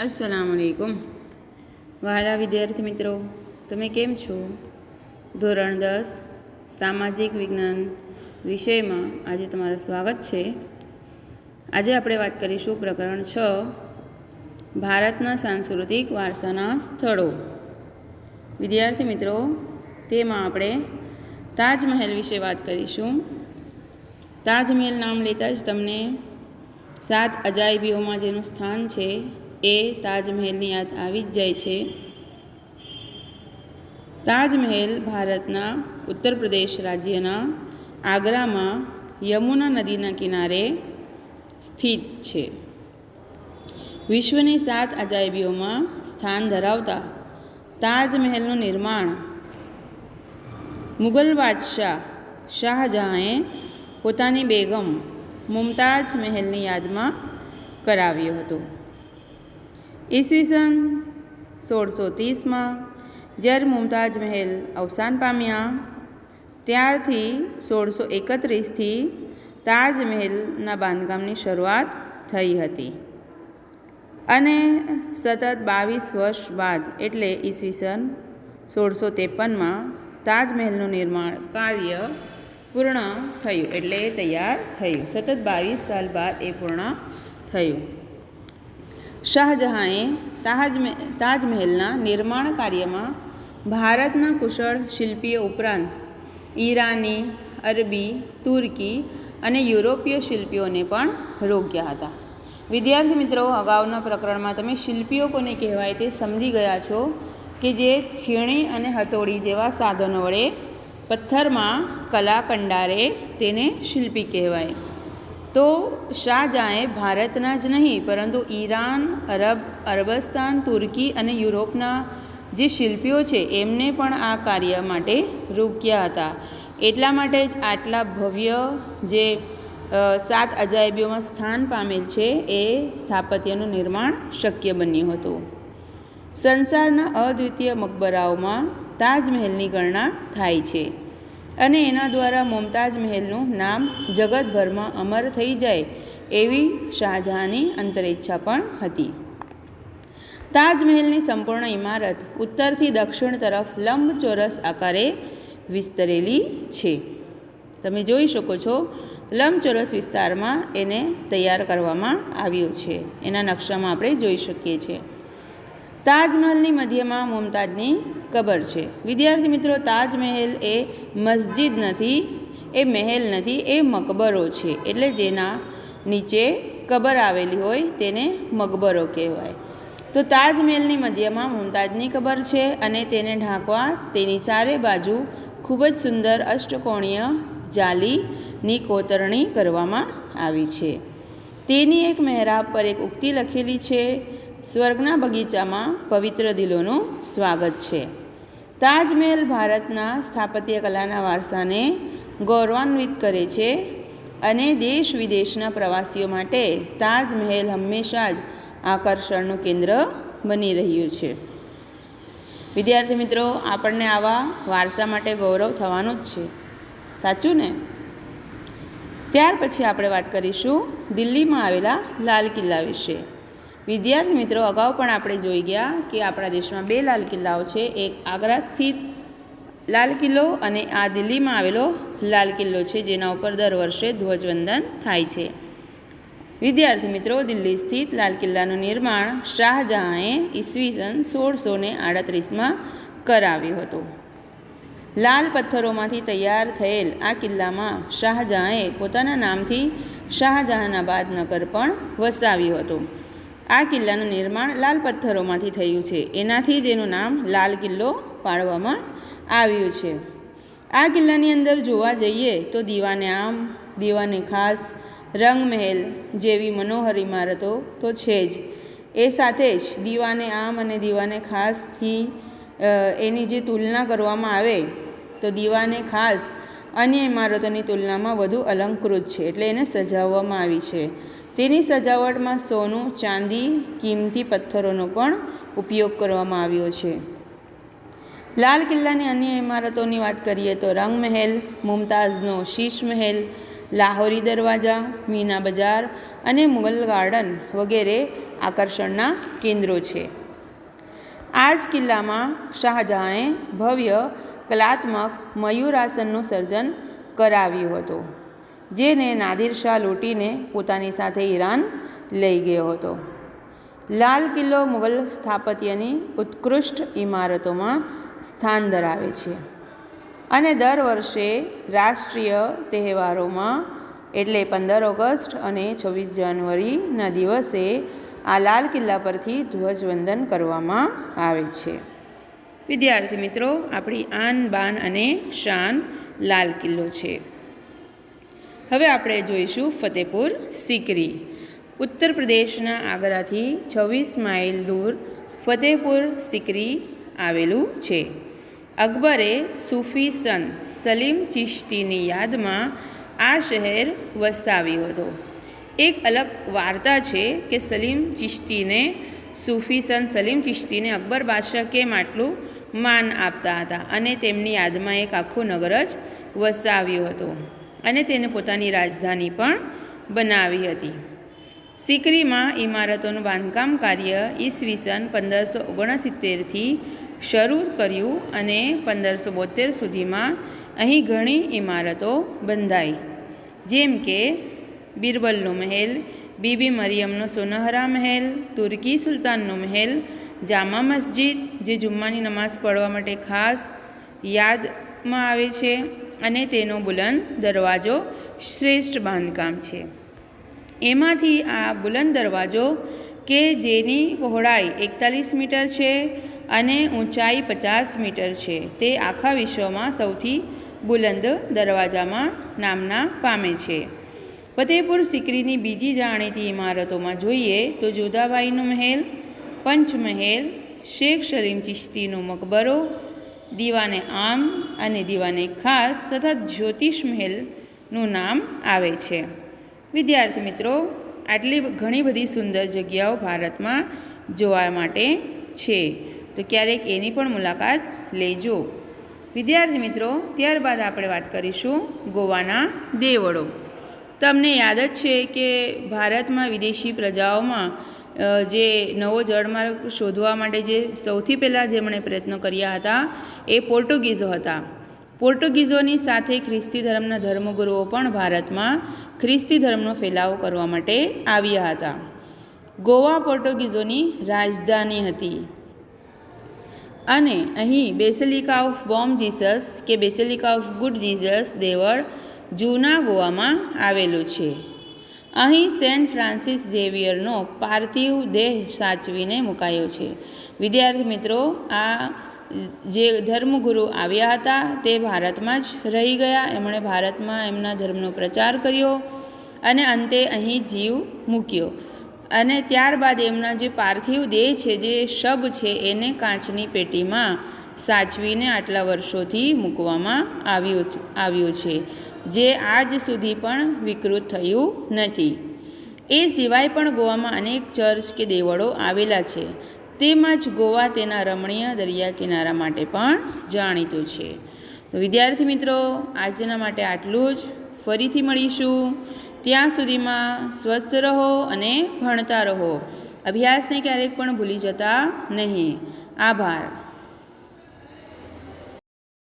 અસલામ વાલેકુમ વાલા વિદ્યાર્થી મિત્રો, તમે કેમ છો? ધોરણ દસ, સામાજિક વિજ્ઞાન વિષયમાં આજે તમારું સ્વાગત છે. આજે આપણે વાત કરીશું પ્રકરણ છ, ભારતના સાંસ્કૃતિક વારસાના સ્થળો. વિદ્યાર્થી મિત્રો, તેમાં આપણે તાજમહેલ વિશે વાત કરીશું. તાજમહેલ નામ લેતા જ તમને સાત અજાયબીઓમાં જેનું સ્થાન છે એ તાજમહેલની યાદ આવી જ જાય છે. તાજમહેલ ભારતના ઉત્તર પ્રદેશ રાજ્યના આગ્રામાં યમુના નદીના કિનારે સ્થિત છે. વિશ્વની સાત અજાયબીઓમાં સ્થાન ધરાવતા તાજમહેલનું નિર્માણ મુગલ બાદશાહ શાહજહાંએ પોતાની બેગમ મુમતાજ મહેલની યાદમાં કરાવ્યું હતું. ઈસવીસન સોળસો ત્રીસમાં જ્યારે મુમતાજ મહેલ અવસાન પામ્યા, ત્યારથી સોળસો એકત્રીસથી તાજમહેલના બાંધકામની શરૂઆત થઈ હતી. અને સતત બાવીસ વર્ષ બાદ એટલે ઈસવીસન સોળસો ત્રેપનમાં તાજમહેલનું નિર્માણ કાર્ય પૂર્ણ થયું એટલે એ તૈયાર થયું. સતત બાવીસ સાલ બાદ એ પૂર્ણ થયું. શાહજહાંએ તાજમે તાજમહેલના નિર્માણ કાર્યમાં ભારતના કુશળ શિલ્પીઓ ઉપરાંત ઈરાની, અરબી, તુર્કી અને યુરોપીય શિલ્પીઓને પણ રોક્યા હતા. વિદ્યાર્થી મિત્રો, અગાઉના પ્રકરણમાં તમે શિલ્પીઓ કોને કહેવાય તે સમજી ગયા છો કે જે છીણી અને હથોડી જેવા સાધનો વડે પથ્થરમાં કલા કંડારે તેને શિલ્પી કહેવાય. તો શાહજહાંએ ભારતના જ નહીં, પરંતુ ઈરાન, અરબ, અરબસ્તાન, તુર્કી અને યુરોપના જે શિલ્પીઓ છે, એમને પણ આ કાર્ય માટે રોક્યા હતા. એટલા માટે જ આટલા ભવ્ય જે સાત અજાયબીઓમાં સ્થાન પામેલ છે, એ સ્થાપત્યનું નિર્માણ શક્ય બન્યું હતું. સંસારના અદ્વિતીય મકબરાઓમાં તાજમહેલની ગણના થાય છે. અને એના દ્વારા મુમતાજ મહેલનું નામ જગતભરમાં અમર થઈ જાય એવી શાહજહાંની અંતરેચ્છા પણ હતી. તાજમહેલની સંપૂર્ણ ઇમારત ઉત્તરથી દક્ષિણ તરફ લંબચોરસ આકારે વિસ્તરેલી છે. તમે જોઈ શકો છો, લંબચોરસ વિસ્તારમાં એને તૈયાર કરવામાં આવ્યું છે. એના નકશામાં આપણે જોઈ શકીએ છીએ. તાજમહલની મધ્યમાં મુમતાજની કબર છે. વિદ્યાર્થી મિત્રો, તાજમહેલ એ મસ્જિદ નથી, એ મહેલ નથી, એ મકબરો છે. એટલે જેના નીચે કબર આવેલી હોય તેને મકબરો કહેવાય. તો તાજમહેલની મધ્યમાં મુમતાજની કબર છે અને તેને ઢાંકવા તેની ચારે બાજુ ખૂબ જ સુંદર અષ્ટકોણીય જાલીની કોતરણી કરવામાં આવી છે. તેની એક મહેરાબ પર એક ઉક્તિ લખેલી છે સ્વર્ગના બગીચામાં પવિત્ર દિલોનું સ્વાગત છે. તાજમહેલ ભારતના સ્થાપત્ય કલાના વારસાને ગૌરવાન્વિત કરે છે અને દેશ વિદેશના પ્રવાસીઓ માટે તાજમહેલ હંમેશા જ આકર્ષણનું કેન્દ્ર બની રહ્યું છે. વિદ્યાર્થી મિત્રો, આપણને આવા વારસા માટે ગૌરવ થવાનું જ છે. સાચું ને? ત્યાર પછી આપણે વાત કરીશું દિલ્હીમાં આવેલા લાલ કિલ્લા વિશે. વિદ્યાર્થી મિત્રો, અગાઉ પણ આપણે જોઈ ગયા કે આપણા દેશમાં બે લાલ કિલ્લાઓ છે. એક આગ્રા સ્થિત લાલ કિલ્લો અને આ દિલ્હીમાં આવેલો લાલ કિલ્લો છે, જેના ઉપર દર વર્ષે ધ્વજવંદન થાય છે. વિદ્યાર્થી મિત્રો, દિલ્હી સ્થિત લાલ કિલ્લાનું નિર્માણ શાહજહાંએ ઈસવીસન સોળસો ને આડત્રીસમાં કરાવ્યું હતું. લાલ પથ્થરોમાંથી તૈયાર થયેલ આ કિલ્લામાં શાહજહાંએ પોતાના નામથી શાહજહાનાબાદ નગર પણ વસાવ્યું હતું. આ કિલ્લાનું નિર્માણ લાલ પથ્થરોમાંથી થયું છે. એનાથી જ એનું નામ લાલ કિલ્લો પાડવામાં આવ્યું છે. આ કિલ્લાની અંદર જોવા જઈએ તો દીવાને આમ, દીવાને ખાસ, રંગમહેલ જેવી મનોહર ઇમારતો તો છે જ. એ સાથે જ દીવાને આમ અને દીવાને ખાસથી એની જે તુલના કરવામાં આવે તો દીવાને ખાસ અન્ય ઇમારતોની તુલનામાં વધુ અલંકૃત છે. એટલે એને સજાવવામાં આવી છે. તેની સજાવટમાં સોનું, ચાંદી, કિંમતી પથ્થરોનો પણ ઉપયોગ કરવામાં આવ્યો છે. લાલ કિલ્લાની અન્ય ઇમારતોની વાત કરીએ તો રંગમહેલ, મુમતાઝનો શીશ મહેલ લાહોરી દરવાજા, મીના બજાર અને મુગલ ગાર્ડન વગેરે આકર્ષણના કેન્દ્રો છે. આ જ કિલ્લામાં શાહજહાંએ ભવ્ય, કલાત્મક મયુરાસનનું સર્જન કરાવ્યું હતું. જેને નાદિર શાહ લૂંટીને પોતાની સાથે ઈરાન લઈ ગયો હતો. લાલ કિલ્લો મુગલ સ્થાપત્યની ઉત્કૃષ્ટ ઇમારતોમાં સ્થાન ધરાવે છે અને દર વર્ષે રાષ્ટ્રીય તહેવારોમાં એટલે પંદર ઓગસ્ટ અને છવ્વીસ જાન્યુઆરીના દિવસે આ લાલ કિલ્લા પરથી ધ્વજવંદન કરવામાં આવે છે. વિદ્યાર્થી મિત્રો, આપણી આન બાન અને શાન લાલ કિલ્લો છે. હવે આપણે જોઈશું ફતેપુર સિકરી. ઉત્તર પ્રદેશના આગ્રાથી છવ્વીસ માઇલ દૂર ફતેપુર સિકરી આવેલું છે. અકબરે સૂફી સન સલીમ ચિશ્તીની યાદમાં આ શહેર વસાવ્યું હતું. એક અલગ વાર્તા છે કે સલીમ ચિશ્તીને, સૂફી સંત સલીમ ચિશ્તીને અકબર બાદશાહ કેમ આટલું માન આપતા હતા અને તેમની યાદમાં એક આખું નગર જ વસાવ્યું હતું. અને તેને પોતાની રાજધાની પણ બનાવી હતી. સિકરીમાં ઇમારતોનું બાંધકામ કાર્ય ઈસવીસન પંદરસો ઓગણસિત્તેરથી શરૂ કર્યું અને પંદરસો બોતેર સુધીમાં અહીં ઘણી ઇમારતો બંધાઈ. જેમ કે બિરબલનો મહેલ, બીબી મરિયમનો સોનહરા મહેલ, તુર્કી સુલતાનનો મહેલ, જામા મસ્જિદ, જે જુમ્માની નમાઝ પઢવા માટે ખાસ યાદમાં આવે છે. અને તેનો બુલંદ દરવાજો શ્રેષ્ઠ બાંધકામ છે. એમાંથી આ બુલંદ દરવાજો કે જેની પહોળાઈ એકતાલીસ મીટર છે અને ઊંચાઈ પચાસ મીટર છે, તે આખા વિશ્વમાં સૌથી બુલંદ દરવાજામાં નામના પામે છે. ફતેહપુર સિકરીની બીજી જાણીતી ઇમારતોમાં જોઈએ તો જોધાબાઈનો મહેલ, પંચમહેલ, શેખ સલીમ ચિશ્તીનો મકબરો દીવાને આમ અને દીવાને ખાસ તથા જ્યોતિષ મહેલનું નામ આવે છે. વિદ્યાર્થી મિત્રો, આટલી ઘણી બધી સુંદર જગ્યાઓ ભારતમાં જોવા માટે છે. તો ક્યારેક એની પણ મુલાકાત લેજો. વિદ્યાર્થી મિત્રો, ત્યારબાદ આપણે વાત કરીશું ગોવાના દેવળો. તમને યાદ જ છે કે ભારતમાં વિદેશી પ્રજાઓમાં જે નવો જળમાર્ગ શોધવા માટે જે સૌથી પહેલાં જેમણે પ્રયત્નો કર્યા હતા એ પોર્ટુગીઝો હતા. પોર્ટુગીઝોની સાથે ખ્રિસ્તી ધર્મના ધર્મગુરુઓ પણ ભારતમાં ખ્રિસ્તી ધર્મનો ફેલાવો કરવા માટે આવ્યા હતા. ગોવા પોર્ટુગીઝોની રાજધાની હતી. અને અહીં બેસેલિકા ઓફ બોમ જીસસ કે બેસેલિકા ઓફ ગુડ જીસસ દેવળ જૂના ગોવામાં આવેલું છે. અહીં સેન્ટ ફ્રાન્સિસ ઝેવિયરનો પાર્થિવ દેહ સાચવીને મુકાયો છે. વિદ્યાર્થી મિત્રો, આ જે ધર્મગુરુ આવ્યા હતા તે ભારતમાં જ રહી ગયા. એમણે ભારતમાં એમના ધર્મનો પ્રચાર કર્યો અને અંતે અહીં જીવ મૂક્યો. અને ત્યારબાદ એમના જે પાર્થિવ દેહ છે, જે શબ છે, એને કાચની પેટીમાં સાચવીને આટલા વર્ષોથી મૂકવામાં આવ્યું આવ્યું છે. જે આજ સુધી પણ વિકૃત થયું નથી. એ સિવાય પણ ગોવામાં અનેક ચર્ચ કે દેવળો આવેલા છે. તેમજ ગોવા તેના રમણીય દરિયા કિનારા માટે પણ જાણીતું છે. તો વિદ્યાર્થી મિત્રો, આજના માટે આટલું જ. ફરીથી મળીશું. ત્યાં સુધીમાં સ્વસ્થ રહો અને ભણતા રહો. અભ્યાસને ક્યારેક પણ ભૂલી જતા નહીં. આભાર.